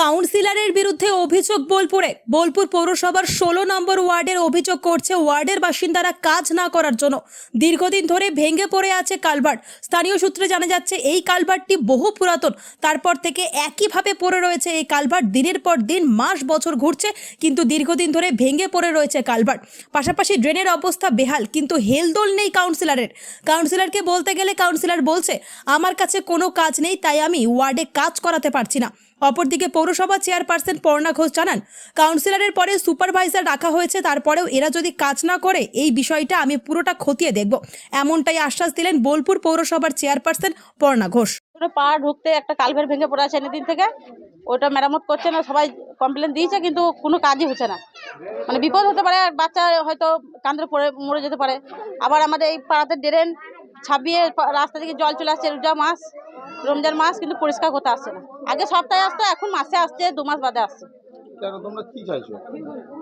কাউন্সিলরের বিরুদ্ধে অভিযোগ বোলপুরে। বোলপুর পৌরসভার ষোলো নম্বর ওয়ার্ডের অভিযোগ করছে ওয়ার্ডের বাসিন্দারা কাজ না করার জন্য। দীর্ঘদিন ধরে ভেঙে পড়ে আছে কালভার্ট। স্থানীয় সূত্রে জানা যাচ্ছে, এই কালভার্টটি বহু পুরাতন। তারপর থেকে একইভাবে পড়ে রয়েছে এই কালভার্ট। দিনের পর দিন, মাস, বছর ঘুরছে, কিন্তু দীর্ঘদিন ধরে ভেঙে পড়ে রয়েছে কালভার্ট। পাশাপাশি ড্রেনের অবস্থা বেহাল, কিন্তু হেলদোল নেই কাউন্সিলরের। কাউন্সিলরকে বলতে গেলে কাউন্সিলর বলছে, আমার কাছে কোনো কাজ নেই, তাই আমি ওয়ার্ডে কাজ করাতে পারছি না। অপরদিকে পৌরসভা চেয়ারপারসন পর্ণা ঘোষ জানান, কাউন্সিলরের পরে সুপারভাইজার রাখা হয়েছে, তারপরেও এরা যদি কাজ না করে, এই বিষয়টা আমি পুরোটা খতিয়ে দেখব। এমনটাই আশ্বাস দিলেন বোলপুর পৌরসভার চেয়ারপারসন পর্ণা ঘোষ। পা ঢুকতে একটা কালভের ভেঙে পড়ে আছে দিন থেকে। ওটা মেরামত করছে না, সবাই কমপ্লেন দিয়েছে, কিন্তু কোনো কাজই হচ্ছে না। মানে বিপদ হতে পারে বাচ্চা হয়তো কান্দরে পড়ে, মরে যেতে পারে। আবার আমাদের এই পাড়াতে ড্রেন ছাপিয়ে রাস্তা থেকে জল চলে আসছে রোজা মাস। রমজান মাস কিন্তু পরিষ্কার করতে আসছে না। আগে সপ্তাহে আসতো এখন মাসে আসছে দু মাস বাদে আসছে।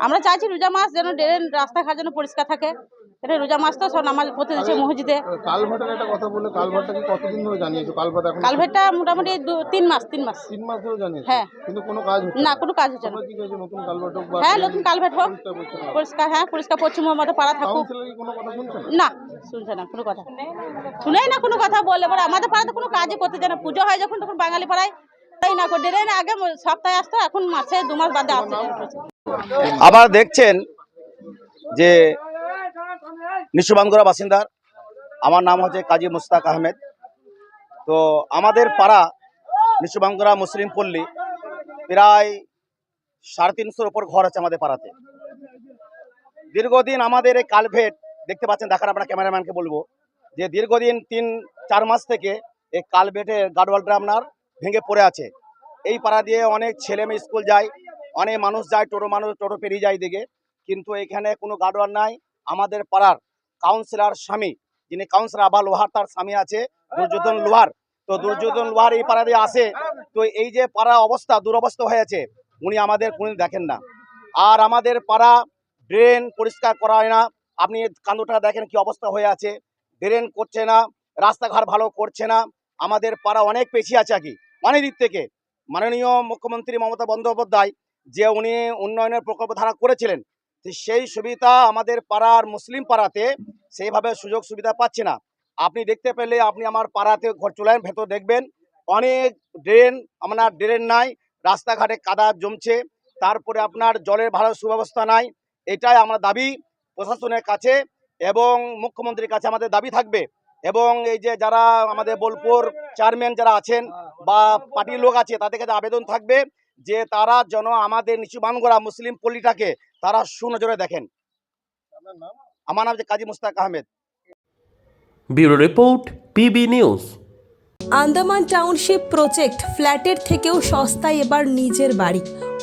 আমরা চাইছি রোজা মাস যেন ড্রেন রাস্তাঘাট যেন পরিষ্কার থাকে। এটা রোজা মাস তো সব নামাজ পড়তে দিচ্ছে মসজিদে। কালভার্টের একটা কথা বললে কালভার্টটা কি কতদিন ধরে জানিয়েছো? কালভার্ট এখন কালভেটটা মোটামুটি দু- তিন মাস তিন মাস। তিন মাস ধরে জানিয়েছো? হ্যাঁ। কিন্তু কোনো কাজ হচ্ছে না কোনো কাজ হচ্ছে না। নতুন হোক হ্যাঁ নতুন কালভেট হোক। পরিষ্কার হ্যাঁ পরিষ্কার পশ্চিমের মধ্যে পাড়া থাকুক। কোনো কথা শুনছে না? শুনছে না কোনো কথা। শুনেই না কোনো কথা বলে এবার আমাদের পাড়াতে কোনো কাজই করতে চায় না। পুজো হয় যখন তখন বাঙালি পাড়ায় তাই না করে। না আগে সপ্তাহে আসতো এখন মাসে দু মাস বাদে আসছে আবার দেখছেন যে নিশুবাঙ্গুরা বাসিন্দার। আমার নাম হচ্ছে কাজী মুস্তাক আহমেদ। তো আমাদের পাড়া নিশুবাঙ্গুরা মুসলিম পল্লী প্রায় সাড়ে তিনশোর উপর ঘর আছে আমাদের পাড়াতে। দীর্ঘদিন আমাদের এই কালভেট দেখতে পাচ্ছেন, দেখার আপনার ক্যামেরাম্যানকে বলব, যে দীর্ঘদিন তিন, চার মাস থেকে এই কালভেটের গার্ডওয়ালটা আপনার ভেঙে পড়ে আছে। এই পাড়া দিয়ে অনেক ছেলে মেয়ে স্কুল যায়, অনেক মানুষ যায়, টোটো মানুষ, টোটো পেরিয়ে যায় দিকে কিন্তু এখানে কোনো গার্ডওয়াল নাই। আমাদের পাড়ার কাউন্সিলর স্বামী, যিনি কাউন্সিলর আবার লোহার, তার স্বামী আছে, দুর্যোধন লোহার। তো দুর্যোধন লোহার এই পাড়া দিয়ে আসে, তো এই যে পাড়া অবস্থা, দুরবস্থা হয়েছে উনি আমাদের কোনদিন দেখেন না। আর আমাদের পাড়া ড্রেন পরিষ্কার করা হয় না। আপনি কান্দটা দেখেন কি অবস্থা হয়ে আছে। ড্রেন করছে না, রাস্তাঘাট ভালো করছে না। আমাদের পাড়া অনেক পেছিয়ে আছে আর কি অনেক দিক থেকে। মাননীয় মুখ্যমন্ত্রী মমতা বন্দ্যোপাধ্যায় যে উনি উন্নয়নের প্রকল্প ধারা করেছিলেন সেই সুবিধা আমাদের পাড়ার মুসলিম পাড়াতে সেইভাবে সুযোগ সুবিধা পাচ্ছে না। আপনি দেখতে পেলে আপনি আমার পাড়াতে ঘর চলেন ভেতর দেখবেন, অনেক ড্রেন, আপনার ড্রেন নাই, রাস্তাঘাটে কাদা জমছে, তারপরে আপনার জলের ভালো সুব্যবস্থা নাই, এটাই আমার দাবি প্রশাসনের কাছে এবং মুখ্যমন্ত্রীর কাছে আমাদের দাবি থাকবে। এবং এই যে যারা আমাদের বোলপুর চেয়ারম্যান যারা আছেন বা পার্টির লোক আছে, তাদের কাছে আবেদন থাকবে যে তারা যেন আমাদের নিচু বানগোড়া মুসলিম পল্লীটাকে তারা সুনজরে দেখেন। আমার নাম যে Kazi Mustaq Ahmed. Bureau report PB news. Andaman township project ফ্ল্যাটের থেকেও সস্তায় এবার নিজের বাড়ি।